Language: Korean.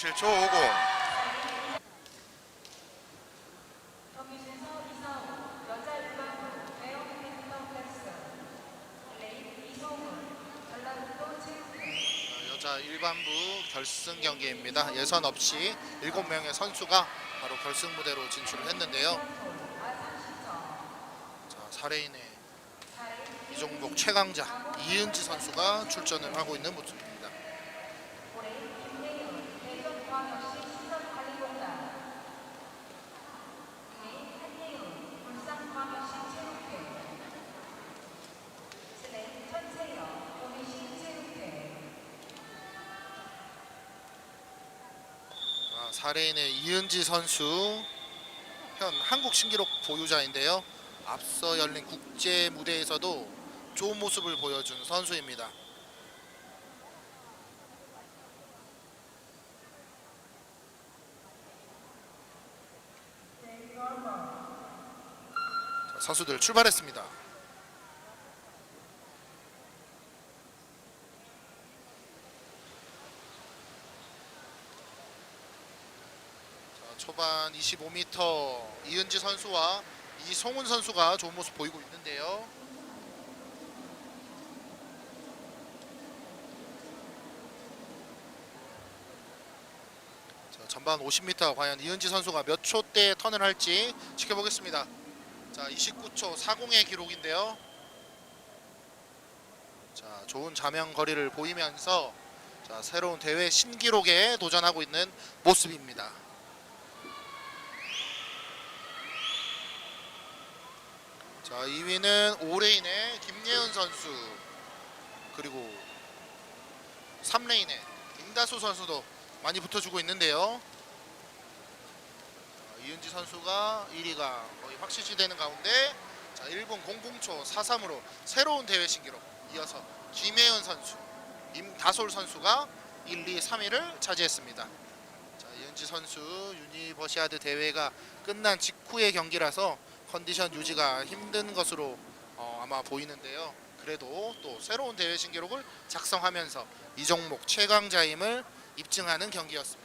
07초 50. 어, 여자 일반부 결승 경기입니다. 예선 없이 7명의 선수가 바로 결승 무대로 진출을 했는데요. 자, 4레인의 이종복 최강자 이은지 선수가 출전을 하고 있는 모습입니다. 아, 4레인의 이은지 선수 현 한국 신기록 보유자인데요. 앞서 열린 국제 무대에서도 좋은 모습을 보여준 선수입니다. 자, 선수들 출발했습니다. 초반 25m 이은지 선수와 이송훈 선수가 좋은 모습 보이고 있는데요. 자, 전반 50m 과연 이은지 선수가 몇 초대 턴을 할지 지켜보겠습니다. 자, 29초 40의 기록인데요. 자, 좋은 자명 거리를 보이면서 자, 새로운 대회 신기록에 도전하고 있는 모습입니다. 자, 2위는 오레인의 김예은 선수 그리고 3레인의 임다수 선수도 많이 붙어주고 있는데요. 자, 이은지 선수가 1위가 거의 확실시 되는 가운데 자, 1분 00초 43으로 새로운 대회 신기록 이어서 김혜은 선수, 임다솔 선수가 1, 2, 3위를 차지했습니다. 자, 이은지 선수 유니버시아드 대회가 끝난 직후의 경기라서 컨디션 유지가 힘든 것으로 어, 아마 보이는데요. 그래도 또 새로운 대회 신기록을 작성하면서 이 종목 최강자임을 입증하는 경기였습니다.